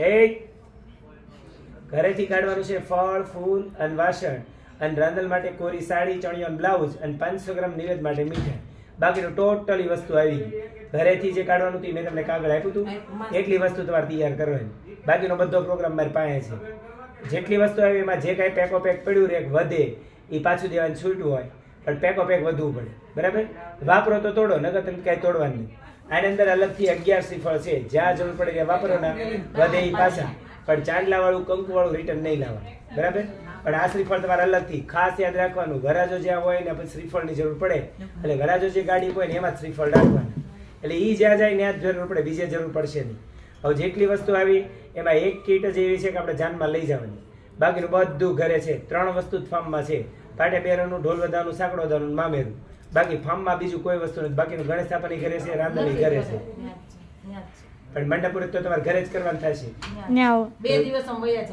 એ ઘરેથી કાઢવાનું છે ફળ, ફૂલ અને વાસણ. અને રાંધણ માટે કોરી સાડી, ચણિયો બ્લાઉઝ અને પાંચસો ગ્રામ નિવેદ માટે મીઠાઈ. બાકીનું ટોટલી વસ્તુ આવી. ઘરેથી જે કાઢવાનું હતું મેં તમને કાગળ આપ્યું હતું. એટલી વસ્તુ તમારે તૈયાર કરવાની. બાકીનો બધો પ્રોગ્રામ મારી પાસે છે. જેટલી વસ્તુ આવી એમાં જે કાંઈ પેકો પેક પડ્યું રેક વધે, એ પાછું દેવાનું છૂટું હોય. પણ પેકો પેક વધવું પડે. બરાબર? વાપરો તો તોડો નગર તમે કાંઈ તોડવાનું નહીં. આની અંદર અલગથી અગિયાર શ્રીફળ છે. જ્યાં જરૂર પડે ત્યાં વાપરો ના વધે એ પાછા. પણ ચાંદલા વાળું કંકુ વાળું રિટર્ન નહીં લાવવાનું. બરાબર? પણ આ શ્રીફળ તમારે અલગથી ખાસ યાદ રાખવાનું. ગરાજો જ્યાં હોય ને પછી શ્રીફળની જરૂર પડે. એટલે ગરાજો જે ગાડી હોય ને એમાં જ શ્રીફળ રાખવાનું. એટલે એ જ્યાં જાય ત્યાં જ જરૂર પડે. બીજે જરૂર પડશે નહીં. હવે જેટલી વસ્તુ આવી, એમાં એક કીટ જ એવી છે કે આપણે જાનમાં લઈ જવાની. બાકીનું બધું ઘરે છે. ત્રણ વસ્તુ જ ફાર્મમાં છે. પાટે બેરનું ઢોલ વધારનું સાંકડો વધારનું મામેરું. બાકી ફાર્મમાં બીજું કોઈ વસ્તુ નથી. બાકીનું ગણેશ સ્થાપન ઘરે છે રાંધણી ઘરે છે. પણ મંડપુર તો તમારે ઘરે જ કરવાનું થશે બે દિવસ વયા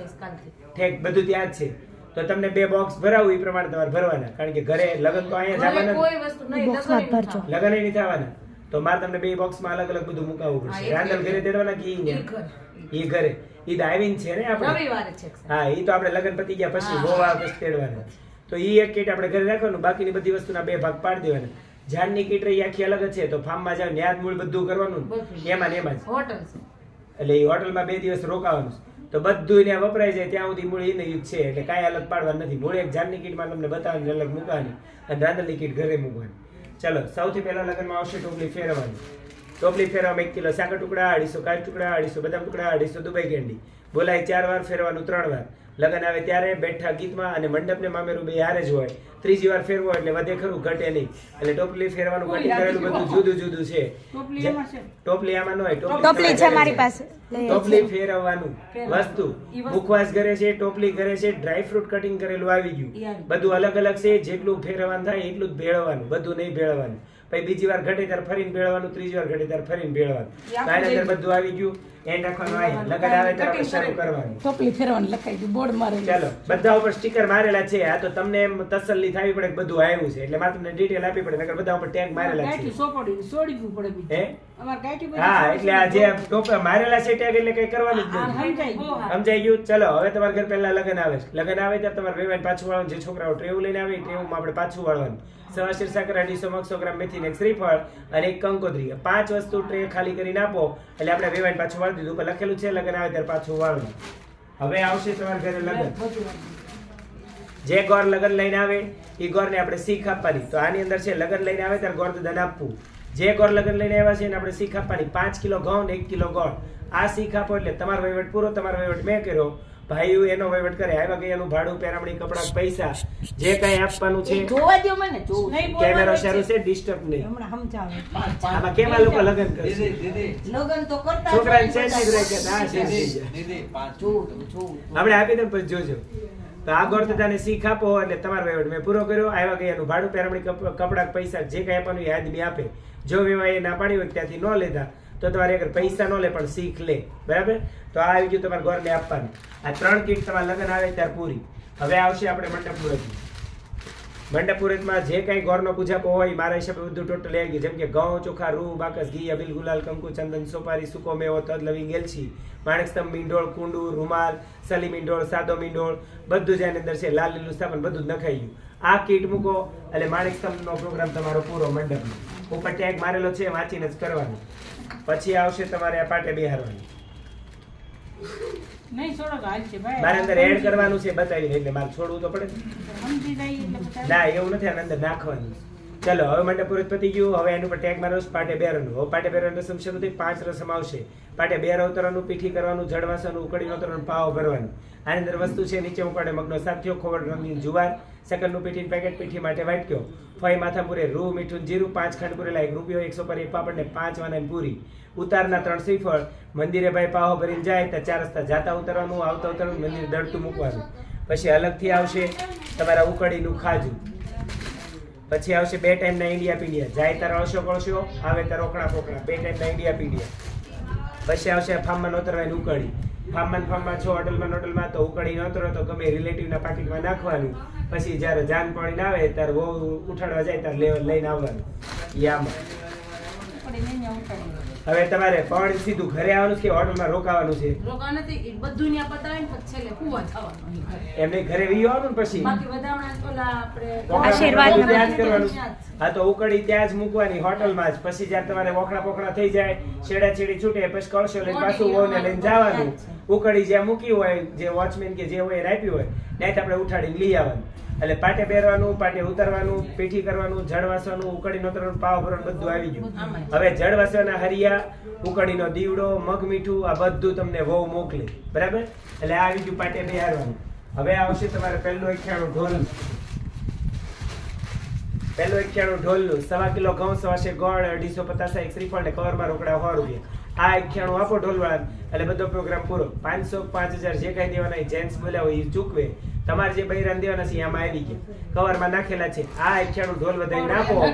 ઠેક બધું ત્યાં જ છે. તો તમને બે બોક્સ ભરાવું એ પ્રમાણે તમારે ભરવાના. કારણ કે ઘરે લગન તો અહીંયા જવાના કોઈ વસ્તુ નહીં બોક્સમાં લગન. નહીં થવાના. તો મારે તમને બે બોક્સમાં અલગ અલગ બધું મુકાવવું પડશે. રાંધણ ઘરે તેડવાના કે ઈ ઈ ઘરે. ઈ ડાઇવિંગ છે ને આપણે? રવિવારે છે સાહેબ. હા એ તો આપણે લગ્ન પતી ગયા પછી ગોવા પછી તેડવાના. તો એ એક કીટ આપણે ઘરે રાખવાનું બાકીની બધી વસ્તુના બે ભાગ પાડી દેવાના. જાનની કીટ રહી આખી અલગ જ છે તો ફાર્મમાં જાવ ન્યાજ મૂળ બધું કરવાનું એમાં ને એમાં જ. હોટલ એટલે એ હોટલમાં બે દિવસ રોકાવાનું તો બધું ત્યાં વપરાય જાય ત્યાં સુધી મૂળ એને યુગ છે એટલે કાંઈ અલગ પાડવાનું નથી. મૂળ એક જાનની કીટમાં તમને બતાવવાની અલગ મૂકવાની અને રાંધણની કીટ ઘરે મૂકવાની. ચલો સૌથી પહેલા લગ્નમાં આવશે ટોપલી ફેરવવાની. ટોપલી ફેરવામાં એક કિલો સાકર ટુકડા અઢીસો કાચ ટુકડા અઢીસો બદામ ટુકડા અઢીસો દુબઈ કેન્ડી. બોલાય ચાર વાર ફેરવાનું ત્રણ વાર. લગ્ન આવે ત્યારે બેઠા ગીતમાં અને મંડપને મામેરું બે હારે જ હોય. ત્રીજી વાર ફેરવો એટલે વધે ખરું ઘટે નહીં. એટલે ટોપલી ફેરવાનું કટિંગ કરેલું બધું જુદું જુદું છે. ટોપલી આમાં ન હોય ટોપલી છે મારી પાસે. ટોપલી ફેરવવાનું. વસ્તુ. મુખવાસ ઘરે છે ટોપલી ઘરે છે ડ્રાય ફ્રૂટ કટિંગ કરેલું આવી ગયું. બધું અલગ અલગ છે જેટલું ફેરવવાનું થાય એટલું જ ભેળવવાનું બધું નહીં ભેળવવાનું. પછી બીજી વાર ઘટે ત્યારે ફરીને ભેળવાનું ત્રીજી વાર ઘટે ત્યારે ફરીને ભેળવાનું તો આની અંદર બધું આવી ગયું. એન્ડ રાખવાનું આવી લગડ આવે તો આપણે શરૂ કરવાનું. ટોપલી ફેરવાની લખાઈ ગયું બોર્ડ મારે ચાલો બધા ઉપર સ્ટીકર મારેલા છે. આ તો તમને એમ તસલ્લી થાવી પડે કે બધું આવ્યું છે. એટલે મારે તમને ડિટેલ આપવી પડે નકર બધા ઉપર ટેગ મારેલા છે. સોપડી સોડવું પડે હે? અમાર બધી હા એટલે આ જે ટોપ મારેલા છે ટેગ એટલે કઈ કરવાનું જ આ નથી. સમજાઈ ગયું. ચલો હવે તમારા ઘર પહેલા લગન આવે છે. લગ્ન આવે ત્યારે તમારે વેવાઈ પાછું વાળવાનું. જે છોકરાઓ ટ્રેવ લઈને આવે ટ્રેવમાં આપણે પાછું વાળવાનું. સવા શીર સાકર અઢીસો મગસો ગ્રામ મેથી ને શ્રીફળ અને એક કંકોત્રી. પાંચ વસ્તુ ટ્રે ખાલી કરીને આપો. એટલે આપણે વેવાઈ પાછું વાળી દીધું પણ લખેલું છે લગ્ન આવે ત્યારે પાછું વાળું હવે આવશે તમારા ઘરે લગ્ન. જે ગોર લગ્ન લઈને આવે એ ગોરને આપણે શીખ આપવાની. તો આની અંદર છે લગ્ન લઈને આવે ત્યારે ગોર દાન આપવું. જે ગોર લગ્ન લઈને આવ્યા છે એને આપણે શીખ આપવાની. પાંચ કિલો ઘઉં ને એક કિલો ગોળ. આ શીખ આપો એટલે તમારો વહીવટ પૂરો તમારો વહીવટ મેં કર્યો. ભાઈઓ એનો વહીવટ કરે. આવ્યા ગયા એનું ભાડું પેરામણી કપડા પૈસા જે કઈ આપવાનું છે જોવા દો મને કેમેરો શરૂ છે. છે ડિસ્ટર્બ નહીં. હમણાં સમજાવે. આમાં કેવા લોકો લગ્ન કરશે? લગન તો કરતા છોકરાને જ હોય, સેન્સિટિવ રહે કે હા છે આપણે આપી દે પછી જોજો. તો આ ગોરદાદાને શીખ આપો એટલે તમારો વહીવટ મેં પૂરો કર્યો. આવ્યા ગયા એનું ભાડું પેરામણી કપડા પૈસા જે કઈ આપવાનું એ આદમી આપે. જો વેવાય એ ના પાડી હોય ત્યાંથી ન લેતા. તો તમારે આગળ પૈસા ન લે પણ શીખ લે, બરાબર? તો આ આવી ગયું તમારે ગોરને આપવાનું. આ ત્રણ કીટ તમારે લગ્ન આવે ત્યારે પૂરી. હવે આવશે આપણે મંડપ મુહૂર્તની મંડપ મુહૂર્તમાં જે કંઈ ગોરનો પૂજાપો હોય મારા હિસાબે બધું ટોટલ આવી ગયું. જેમ કે ઘઉં, ચોખા રૂ બાકસ, ઘી, અબીલ, ગુલાલ, કંકુ, ચંદન, સોપારી, સુકો મેવો, તદ, લવિંગ, એલચી, માણેકસ્તંભ, મીંઢોળ, કુંડુ, રૂમાલ, સલી મીંઢોળ, સાદો મીંઢોળ, બધું જ એની અંદર છે. લાલ લીલું સ્થાપન બધું જ નખાઈ ગયું. આ કીટ મૂકો, એટલે માણેકસ્તંભનો પ્રોગ્રામ તમારો પૂરો મંડપનો. ઉપર ટેગ મારેલો છે, વાંચીને જ કરવાનું. પછી આવશે તમારે આ પાટે બેહારવાની. નહીં છોડો ભાઈ. મારે અંદર એડ કરવાનું છે બતાવીને એટલે મારે છોડવું તો પડે. સમજી જાય ના એવું નથી અંદર નાખવાનું ચલો, હવે માટે પૂરત પતી ગયું. હવે એનું પર ટેગ મારો પાટે બેરવાનું હવે પાટે બેરવાનું રસમ શરૂ થઈ પાંચ રસમ આવશે. પાટે બેર ઉતરવાનું પીઠી કરવાનું જળવાસનું ઉકળી ઉતરવાનું પાવ ભરવાનું. આની અંદર વસ્તુ છે, નીચે ઉપાડે મગનો સાથીઓ, ખોવડ રંગીન જુવાર. સેકન્ડનું પીઠી પેકેટ પીઠી માટે વાટક્યો. ફય માથાપુરે રૂ, મીઠું, જીરું, પાંચ ખંડ પૂરેલા એક રૂપિયો, એકસો પર એક પાપડ ને પાંચ વાના પૂરી. ઉતારના ત્રણ શ્રીફળ. મંદિરે ભાઈ પાહો ભરીને જાય, ત્યાં ચાર રસ્તા જાતા ઉતરવાનું, આવતા ઉતરવાનું, મંદિર દડતું મૂકવાનું. પછી અલગથી આવશે, તમારા ઉકળીનું ખાજુ. પછી આવશે બે ટાઈમના ઇન્ડિયા પીડિયા જાય ત્યારે અળશો કળશો આવે તાર રોકડા પોકડા બે ટાઈમના ઇન્ડિયા પીડિયા પછી આવશે ફાર્મમાં નોતરવાની ઉકળી. ફાર્મમાં ફાર્મમાં છો હોટલમાં હોટલમાં તો ઉકળી નોતરો તો ગમે રિલેટિવના પાકીટમાં નાખવાનું. પછી જ્યારે જાન પાણી આવે ત્યારે વહુ ઉઠાડવા જાય ત્યારે લેવલ લઈને આવવાનું. યામાં. હવે તમારે પણ સીધું ઘરે આવવાનું છે કે હોટલમાં રોકાવાનું છે? રોકાવાનું નથી એ બધું ન્યા પતાવીને પછી છેલ્લે કુવા જવાનું એમને ઘરે વી આવવાનું ને પછી? બાકી વધામણા ઓલા આપણે આશીર્વાદ જ કરવાનું. હા તો ઉકળી ત્યાં જ મૂકવાની હોટલમાં જ. પછી જ્યારે તમારે વોખડા પોખડા થઈ જાય છેડા છેડી છૂટે પછી કળશો લઈને પાછું વહુને લઈને જવાનું. ઉકળી જ્યાં મૂકી હોય જે વોચમેન કે જે હોય એને આપ્યું હોય ત્યાં આપણે ઉઠાડીને લઈ આવવાનું. એટલે પાટે પહેરવાનું પાટે ઉતારવાનું પીઠી કરવાનું જળ વાસવાનું ઉકળી નોતરવાનું પાવ ભરવાનું બધું આવી ગયું. હવે જળ વાસવાના હરિયા ઉકળીનો દીવડો, મગ મીઠું, આ બધું તમને વહુ મોકલી. બરાબર? એટલે આ આવી ગયું પાટે બિહારવાનું. હવે આવશે તમારે પહેલું એકખાણું ઢોલ પહેલું એકખાણું ઢોલનું. સવા કિલો ઘઉં સવાશે ગોળ, અઢીસો પચાસ એક શ્રીફળ ને કવરમાં રોકડા સો રૂપિયા. આ અખ્યાણું આપો ઢોલવાળા એટલે બધો પ્રોગ્રામ પૂરો. પાંચસો પાંચ હજાર જે કાંઈ દેવાના જેન્ટ્સ બોલ્યા હોય એ ચૂકવે. તમારે જે બૈરાન દેવાના છે એમાં આવી ગયા. કવરમાં નાખેલા છે આ એકખાણું ઢોલ વધારી નાખો આ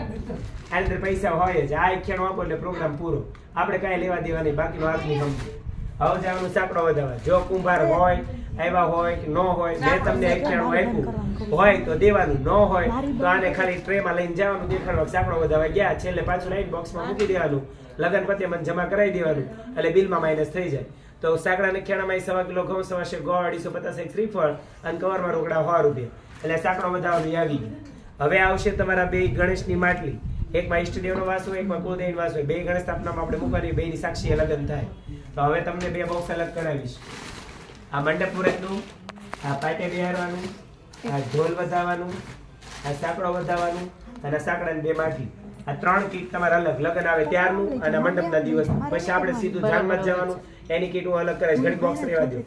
અંદર પૈસા હોય જ આ એકખાણું આપો એટલે પ્રોગ્રામ પૂરો. આપણે કાંઈ લેવા દેવા નહીં બાકીનો હાથ નહીં સમજો. હવે જવાનું સાંકડો વધારવા જો કુંભાર હોય આવ્યા હોય કે ન હોય મેં તમને એકખાણું આપ્યું. હોય તો દેવાનું ન હોય તો આને ખાલી ટ્રેમાં લઈને જવાનું દેખાડવા સાંકડો વધારવા ગયા. છેલ્લે પાછું લાઈન બોક્સમાં મૂકી દેવાનું. લગન પતે મને જમા કરાવી દેવાનું. એટલે બિલમાં માઇનસ થઈ જાય. તો સાંકડાને ખેડામાં સવા કિલો ઘઉં સવાશે ગોળ, અઢીસો પચાસ એક શ્રીફળ અને કવરમાં રોકડા સો રૂપિયા. એટલે સાંકડો વધારવાનું આવી હવે આવશે તમારા બે ગણેશની માટલી. એકમાં ઈષ્ટદેવનો વાસ હોય, એકમાં કુળદેવી વાસ હોય. બે ગણેશ સ્થાપનામાં આપણે મૂકવાની, બેની સાક્ષી લગ્ન થાય. તો હવે તમને બે બોક્સ અલગ કરાવીશ. આ મંડપ મુહૂર્તનું આ પાટે બિહારવાનું, આ ઢોલ વધાવવાનું આ સાંકડો વધાવવાનું અને સાંકડાની બે માઠી આ ત્રણ કીટ તમારે અલગ. લગ્ન આવે ત્યારનું અને મંડપના દિવસ પછી આપણે સીધું જાનમાં જવાનું. એની કીટ હું અલગ કરાવીશ. ઘણી બોક્સ રહેવા દઉં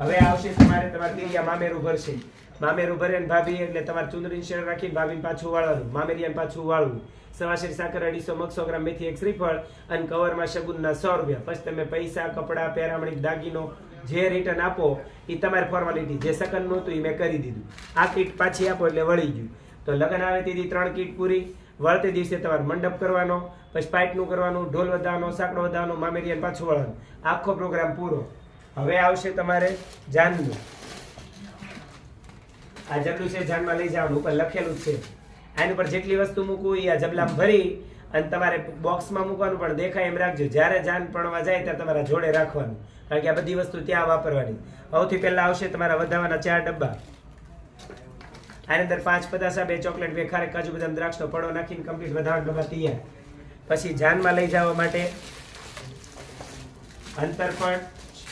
હવે આવશે તમારે તમારે પિરિયા મામેરું ભરશે મામેરું ભરે ને ભાભી એટલે તમારે ચુંદડી શેર રાખીને ભાભીને પાછું વાળવાનું મામેરિયાને પાછું વાળવું સવાશેર સાકર અઢીસો મગસો ગ્રામ મેથી એક શ્રીફળ અને કવરમાં શગુનના સો રૂપિયા. પછી તમે પૈસા કપડાં પહેરામણી દાગીનો જે રિટર્ન આપો એ તમારી ફોર્માલિટી જે સકન નહોતું એ મેં કરી દીધું. આ કીટ પાછી આપો એટલે વળી ગયું. તો લગ્ન આવે તેથી ત્રણ કીટ પૂરી. વળતે દિવસે તમારે મંડપ કરવાનો. પછી પાઇપનું કરવાનું, ઢોલ વધારવાનો, સાંકડો વધારવાનો મામેરિયાને પાછું વળવાનું આખો પ્રોગ્રામ પૂરો. હવે આવશે તમારે જાનનું. આ જબલું છે, જાનમાં લઈ જવાનું, ઉપર લખેલું છે. આની ઉપર જેટલી વસ્તુ મૂકવું એ આ જબલામાં ભરી અને તમારે બોક્સમાં મૂકવાનું પણ દેખાય એમ રાખજો. જ્યારે જાન પણવા જાય ત્યારે તમારા જોડે રાખવાનું. કારણ કે આ બધી વસ્તુ ત્યાં વાપરવાની. સૌથી પહેલા આવશે તમારા વધારવાના ચાર ડબ્બા. આની અંદર પાંચ પતાસા, બે ચોકલેટ, બે ખારે કાજુ, બદામ, દ્રાક્ષનો પડો નાખીને કમ્પ્લીટ વધારવાનો ડબ્બા તૈયાર. પછી જાનમાં લઈ જવા માટે અંતરપણ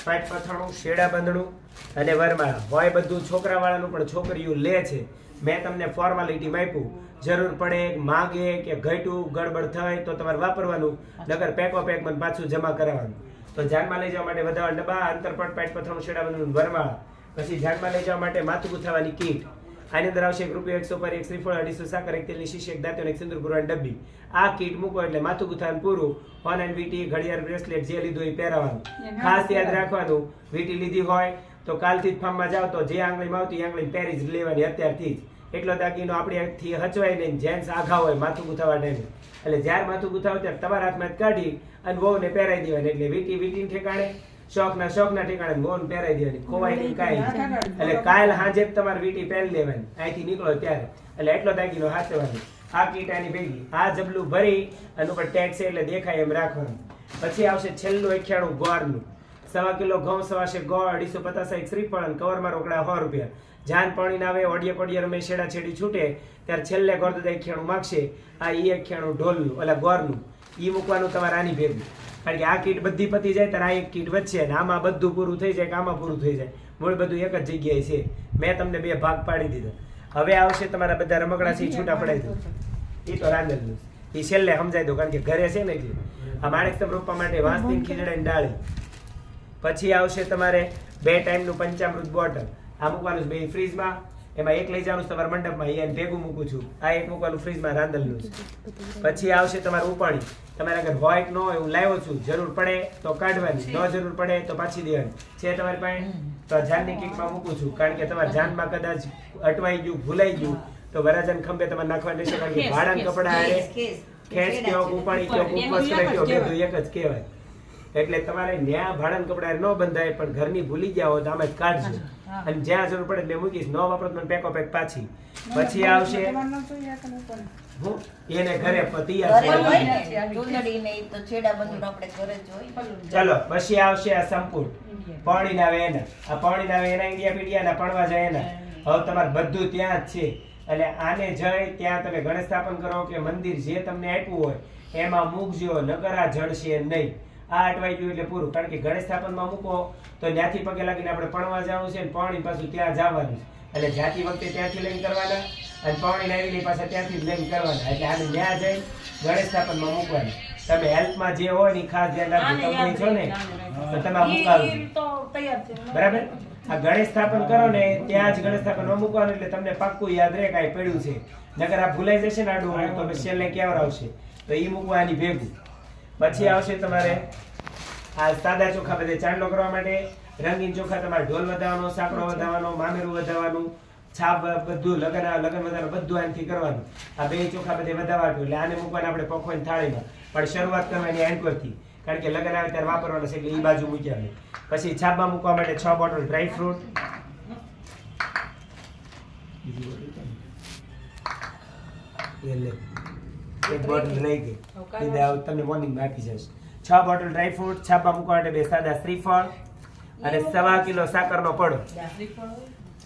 પાઇપ પથણું શેડા બંધણું અને વરમાળા. હોય બધું છોકરાવાળાનું, પણ છોકરીઓ લે છે. મેં તમને ફોર્માલિટી આપ્યું. જરૂર પડે માગે કે ઘટ્યું, ગડબડ થાય તો તમારે વાપરવાનું. નગર પેકો પેક મને પાછું જમા કરાવવાનું. તો જાનમાં લઈ જવા માટે વધારા ડબ્બા અંતરપટ પાઇપ પથણું શેડા બંધણું વરમાળા. પછી જાનમાં લઈ જવા માટે માથું ગુથાવાની કીટ. આની અંદર આવશે એક રૂપિયો એકસો પર એક શ્રીફળ અઢીસો સાકર એક તેલની શીશી એક દાંતો એક સિંદુર પુરવાની ડબ્બી. આ કીટ મૂકો એટલે માથું ગુથાન પૂરું. હોન એન્ડ વીટી ઘડિયાળ બ્રેસલેટ જે લીધું એ પહેરાવાનું. ખાસ યાદ રાખવાનું વીટી લીધી હોય તો કાલથી જ ફાર્મમાં જાવ તો જે આંગળીમાં આવતી એ આંગળી પહેરી જ લેવાની અત્યારથી જ. એટલો દાગીનો આપણી થી હચવાય નહીં જેન્ટ્સ આઘા હોય માથું ગુથાવા ટાઈમે એટલે જ્યારે માથું ગુથાવે ત્યારે તમારા હાથમાં કાઢી અને વહુને પહેરાઈ દેવાની. એટલે વીટી વીટીને ઠેકાણે શોખના શોખના ઠેકાણે વહુને પહેરાઈ દેવાની. ખોવાય નહીં કાંઈ એટલે કાલ હાજે તમારે વીટી પહેરી લેવાની. અહીંથી નીકળો ત્યારે. એટલે એટલો દાગીનો હાચવાનો આ કીટાની ભેગી. આ જબલું ભરી અને ઉપર ટેક્સ એટલે દેખાય એમ રાખવાનું. પછી આવશે છેલ્લું એખ્યાણું ગોળનું. સવા કિલો ઘઉં સવાશે ગોળ અઢીસો પચાસ એક શ્રીફળ કવરમાં રોકડા સો રૂપિયા. જાન પાણી ના આવે ઓડિયે કોડિયો રમે છેડા છેડી છૂટે ત્યારે છેલ્લે ગોળ એક ખેણું માગશે. આ એ ખેણું ઢોલનું એટલે ગોળનું. ઈ મૂકવાનું તમારે આની ભેગું. કારણ કે આ કીટ બધી પતી જાય ત્યારે આ એક કીટ વચ્ચે અને આમાં બધું પૂરું થઈ જાય કે આમાં પૂરું થઈ જાય. મૂળ બધું એક જ જગ્યાએ છે. મેં તમને બે ભાગ પાડી દીધા. હવે આવશે તમારા બધા રમકડા છે છૂટા પડાઈ દો. એ તો રાંધેલું એ છેલ્લે સમજાઈ દો કારણ કે ઘરે છે ને એટલે. આ માણેક તમે રોપવા માટે વાંસની ખીજડાની ડાળી. પછી આવશે તમારે બે ટાઈમનું પંચામૃત બોટલ. આ મૂકવાનું છે બે ફ્રીજમાં. એમાં એક લઈ જવાનું તમારા મંડપમાં. અહીંયા ભેગું મૂકું છું. આ એક મૂકવાનું ફ્રીજમાં રાંધેલું છે. પછી આવશે તમારું ઉપાણી તમારે અગર વ્હાઈટ ન હોય હું લાવ્યો છું જરૂર પડે તો કાઢવાની ન જરૂર પડે તો પાછી દેવાની. છે તમારી પાસે તો જાનની કિકમાં મૂકું છું કારણ કે તમારા જાનમાં કદાચ અટવાઈ ગયું ભૂલાઈ ગયું તો વરાજન ખંભે તમારે નાખવાનું રહેશે કારણ કે ભાડાના કપડા આડે ખેંચ કયો ઉપાડી કયો ઉપવાસ કરે કયો બધું એક જ કહેવાય. એટલે તમારે ન્યા ભાડાના કપડા ન બંધાય પણ ઘરની ભૂલી ગયા હોય તો અમે કાઢજો. અને જ્યાં જરૂર પડે એટલે મૂકીશ ન વાપરો મને પેકો પેક પાછી પછી આવશે એને ઘરે પ- તૈયાર ઘરે છે. હોય ને? ચૂંદડી ને ઈ તો છેડા બધું આપણે ઘરે જ હોય. ચલો પછી આવશે આ સંપૂર્ણ. પૌણીના વેના. આ પૌણીના વેના ઇન્ડિયા પીડિયાના પણવા જાય એના હવે તમારે બધું ત્યાં જ છે. એટલે આને જઈ ત્યાં તમે ગણેશ સ્થાપન કરો કે મંદિર જે તમને આપ્યું હોય એમાં મૂકજો નકર આ જળશે નહીં. આ અટવાઈ ગયું એટલે પૂરું. કારણ કે ગણેશ સ્થાપનમાં મૂકો તો ત્યાંથી પગે લાગીને આપણે પણવા જવું છે ને પૌણી પાછું ત્યાં જવાનું છે. એટલે જ્યાંથી વખતે ત્યાંથી લઈને કરવાના અને પાણી લાવીની પાસે ત્યાંથી જ લઈને કરવાના. એટલે આને ત્યાં જઈ ગણેશ સ્થાપનમાં મૂકવાની. તમે હેલ્થમાં જે હોય ને ખાસ ધ્યાન રાખજો. તમે છો ને તો તમે આ મુકાવજો બરાબર? આ ગણેશ સ્થાપન કરો ને ત્યાં જ ગણેશ સ્થાપન ન મૂકવાનું એટલે તમને પાક્કું યાદ રહે કાંઈ પડ્યું છે. નકર આ ભૂલાઈ જશે ને આડું હોય તો પછી છેલ્લે ક્યાં આવશે? તો એ મૂકવાની ભેગું. પછી આવશે તમારે આ સાદા ચોખા બધે ચાંદલો કરવા માટે. રંગીન ચોખા તમારે ઢોલ વધારવાનો સાંકડો વધારવાનો મામેરું વધારવાનું છાપ બધું લગન લગન વધારવાનું બધું આનાથી કરવાનું. આ બે ચોખા બધે વધારવાનું એટલે આને મૂકવાના આપણે પકવાન થાળીમાં. પણ શરૂઆત કરવાની એન્ડ પરથી કારણ કે લગન આવે ત્યારે વાપરવાના છે એટલે એ બાજુ મૂક્યા મેં. પછી છાપમાં મૂકવા માટે છ બોટલ ડ્રાય ફ્રૂટ એક બોટલ રહી ગઈ. આવું તમને મોર્નિંગમાં આપી જઈશ. છ બોટલ ડ્રાય ફ્રૂટ છાપમાં મૂકવા માટે બે સાદા શ્રીફળ. અને સવા કિલો સાકરનો પડો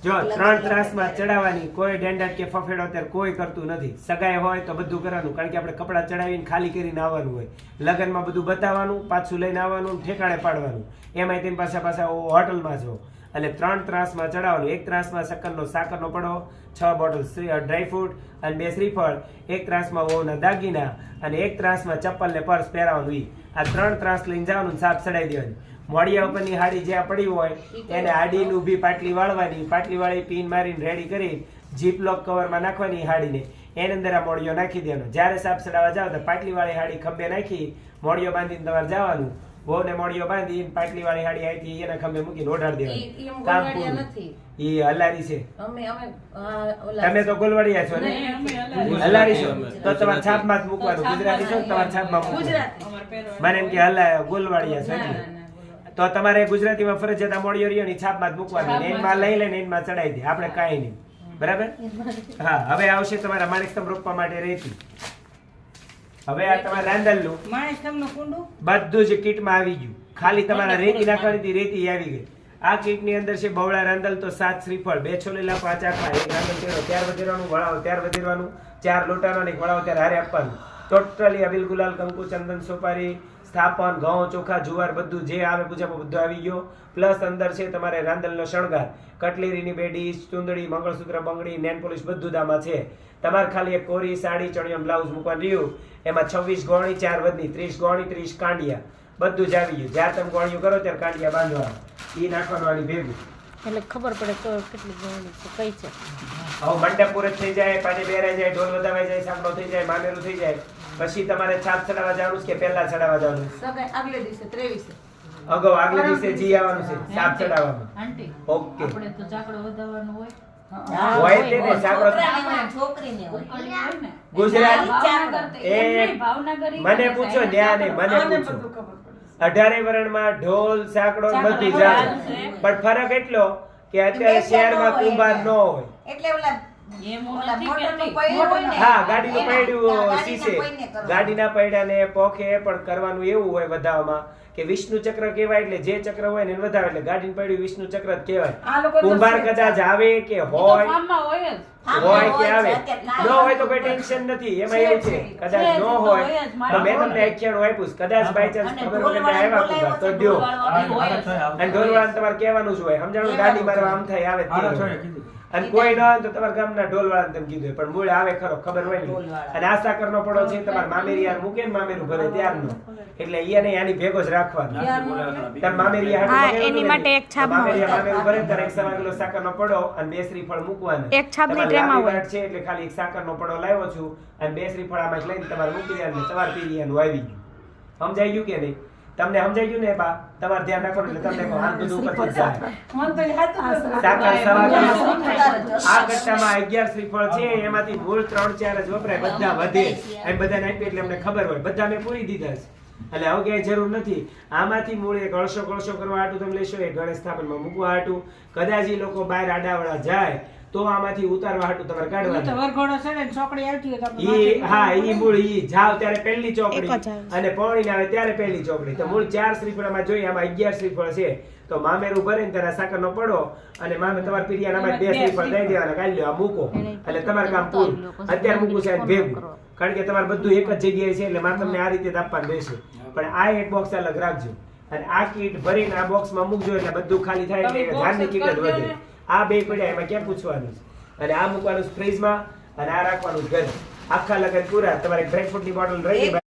જો ત્રણ ત્રાસમાં ચડાવવાની કોઈ ડેન્ડર કે ફફેડો અત્યારે કોઈ કરતું નથી. સગાઈ હોય તો બધું કરવાનું, કારણ કે આપણે કપડાં ચડાવીને ખાલી કરીને આવવાનું હોય. લગ્નમાં બધું બતાવવાનું, પાછું લઈને આવવાનું ઠેકાણે પાડવાનું. એમાંય તેની પાસે પાછા હોટલમાં જો અને ત્રણ ત્રાસમાં ચડાવવાનું. એક ત્રાસમાં સક્કરનો સાકરનો પડો છ બોટલ ડ્રાયફ્રૂટ અને બે શ્રીફળ એક ત્રાસમાં વહુના દાગીના અને એક ત્રાસમાં ચપ્પલ પર્સ પહેરાવાનું ઈ. આ ત્રણ ત્રાસ લઈને જવાનું સાપ ચડાવી દેવાની. મોડિયા ઉપરની હાડી જ્યાં પડી હોય એને હાડીની ઊભી પાટલી વાળવાની પાટલી વાળી પીન મારીને રેડી કરી જીપ લોક કવરમાં નાખવાની હાડીને. એની અંદર આ મોડિયો નાખી દેવાનો. જ્યારે સાપ સડાવવા જાવ તો પાટલી વાળી હાડી ખંભે નાખી મોડિયો બાંધીને તમારે જવાનું. વહુને મોડિયો બાંધી પાટલી વાળી હાડી આવી એના ખંભે મૂકીને ઓઢાડી દેવાનું. કામ પૂરું. નથી. ઈ હલારી છે. અમે અમે આ, ઓલા તમે તો ગોલવાડિયા છો ને? હલારી. છો? તો તમારે છાપમાં જ મૂકવાનું. ગુજરાતી છો તમારે છાપમાં મૂકવાનું. ગુજરાતી. મને એમ કે હલા ગોલવાડિયા છો એટલે. તો તમારે ગુજરાતીમાં ફરજિયાત આ મોડિયો રહ્યો છાપમાં જ મૂકવાની એનમાં લઈ લઈને એનમાં ચડાવી દે. આપણે કાંઈ નહીં. બરાબર? હા હવે આવશે તમારા માણેક સ્તંભ રોપવા માટે રેતી. હવે આ તમારે રાંદલનું માણસ તમને કુંડું? બધું જ કીટમાં આવી ગયું. ખાલી તમારા રેતી નાખવાની હતી રેતી આવી ગઈ. આ કીટની અંદર છે બવળા રાંદલ તો સાત શ્રીફળ. બે છોલેલા પાંચ આખા. એક રાંદલ તેરો ત્યાર વધેરવાનું વળાવો ત્યાર વધેરવાનું ચાર લોટાનો ને એક વળાવો ત્યારે હારે આપવાનું. ટોટલી અબિલ ગુલાલ કંકુ ચંદન સોપારી સ્થાપન ઘઉં ચોખા જુવાર બધું જે આવે પૂજામાં બધું આવી ગયો. પ્લસ અંદર છે તમારે રાંદલનો શણગાર. કટલેરીની બેડી ચુંદડી મંગળસૂત્ર બંગડી નેન પોલિશ બધું જ આમાં છે. તમારે ખાલી એક કોરી સાડી ચણિયમ બ્લાઉઝ મૂકવાનું રહ્યું. એમાં છવ્વીસ ગોણી ચાર વધની ત્રીસ ગોણી ત્રીસ કાંડિયા. બધું જ આવી ગયું. જ્યારે તમે ગોળીઓ કરો ત્યારે કાંડિયા બાંધવા એ નાખવાનું આની ભેગું. એટલે ખબર પડે તો કેટલી છે કઈ છે? હવે મંડપ પૂરે થઈ જાય પાછી બેરાઈ જાય ઢોલ વધાવાઈ જાય સાંભળો થઈ જાય માનેરું થઈ જાય. પછી તમારે છાપ ચડાવવા જવાનું કે પહેલા ચડાવવા જવાનું સગાઈ આગલે દિવસે ત્રેવીસે. અગાઉ આગલે દિવસે જી આવવાનું છે છાપ ચડાવવાનું. Aunty okay. આપણે તો ચાકડો વધારવાનો હોય. હા, હોય તે ને સાંકળો છોકરીને હોય ને. ગુજરાત એ એમ નહીં, ભાવનગર ઈ મને પૂછો. ન્યા નહીં મને પૂછો. અઢારે વરણમાં ઢોલ સાંકડો બધી જાય પણ ફરક એટલો કે અત્યારે શહેરમાં કુંભાર ન હોય. એટલે ઓલા હું ને. ગાડીનું એમાં. પૈડું ગાડીના શીશે. ગાડીના પૈડાને પોખે પણ કરવાનું એવું હોય વધાવવામાં કે વિષ્ણુ ચક્ર કહેવાય એટલે જે ચક્ર હોય ને એને વધાવે એટલે ગાડીનું પડ્યું વિષ્ણુ ચક્ર જ કહેવાય. કુંભાર કદાચ આવે કે હોય હોય કે આવે. ન હોય તો કોઈ ટેન્શન નથી. એમાં એવું છે. કદાચ ન હોય તો મેં તમને હોય. આખ્યાનું આપ્યું કદાચ બાય ચાન્સ ખબર હોય કે ઢોલવાળા આવ્યા કુંભાર તો ઢોલવાળો જ. અને ઢોલવાળાને તમારે કહેવાનું જ હોય? સમજાણું? ગાડી મારવા આમ થાય આવે. અને કોઈ ન હોય તો તમારા ગામના ઢોલવાળાને તમે કીધું હોય. પણ મૂળ આવે ખરો ખબર હોય ને. અને આશા કરનો પડો છે તમારે મામેરી યાર મૂકે ને મામેરું ભરે ત્યારનો. એટલે અને આની ભેગો જ રાખવાનો એની માટે એક પડો અને બે શ્રીફળ મૂકવાના. એક છાપની તમારે ટ્રેમાં હોય. છે એટલે ખાલી એક સાકરનો પડો લાવ્યો છું અને બે શ્રીફળ આમાં લઈને તમારે મૂકી દેવાનું એટલે સવાર પીરિયાનું આવી ગયું. સમજાઈ ગયું કે નહીં? તમને સમજાઈ ગયું ને બા? તમારે ધ્યાન રાખવાનું એટલે તમને હાથ બધું ઉપર થઈ જાય. સાકર સવા આ કટ્ટામાં અગિયાર શ્રીફળ છે એમાંથી મૂળ ત્રણ ચાર જ વપરાય. બધા વધે. એમ બધાને આપી એટલે અમને ખબર હોય. બધા મેં પૂરી દીધા છે. એટલે હવે ક્યાંય જરૂર નથી. આમાંથી મૂળ એક અળસો કળસો કરવા આટું તમે લેશો એ ગણેશ સ્થાપનમાં મૂકવા આટું કદાચ એ લોકો બહાર આડાવાળા જાય તો આમાંથી ઉતારવા હાટું તમારે કાઢવાનું. ને ચોકડી આવતી હોય ઈ હા ઈ મૂળ ઈ જાવ ત્યારે પહેલી ચોકડી. અને પૌણી આવે ત્યારે પહેલી ચોકડી. તો મૂળ ચાર શ્રીફળમાં જોઈએ આમાં અગિયાર શ્રીફળ છે. તો મામેરું ભરે ને ત્યારે સાકરનો પડો અને મામે તમારે પીરિયાનામાં બે બે શ્રીફળ દઈ દેવાના. કાઢી લો આ મૂકો. એટલે તમારે કામ પૂરું. અત્યારે મૂકવું છે ભેગું. કારણ કે તમારે બધું એક જ જગ્યાએ છે એટલે મારે તમને આ રીતે આપવાનું રહેશે. પણ આ એક બોક્સ અલગ રાખજો. અને આ કીટ ભરીને આ બોક્સમાં મૂકજો એટલે બધું ખાલી થાય એટલે ધાનની કીટ જ વધે. આ બે પડ્યા એમાં ક્યાં પૂછવાનું છે? અને આ મૂકવાનું ફ્રીજમાં અને આ રાખવાનું ઘરે. આખા લગન પૂરા તમારે ડ્રાયફ્રૂટની બોટલ રહી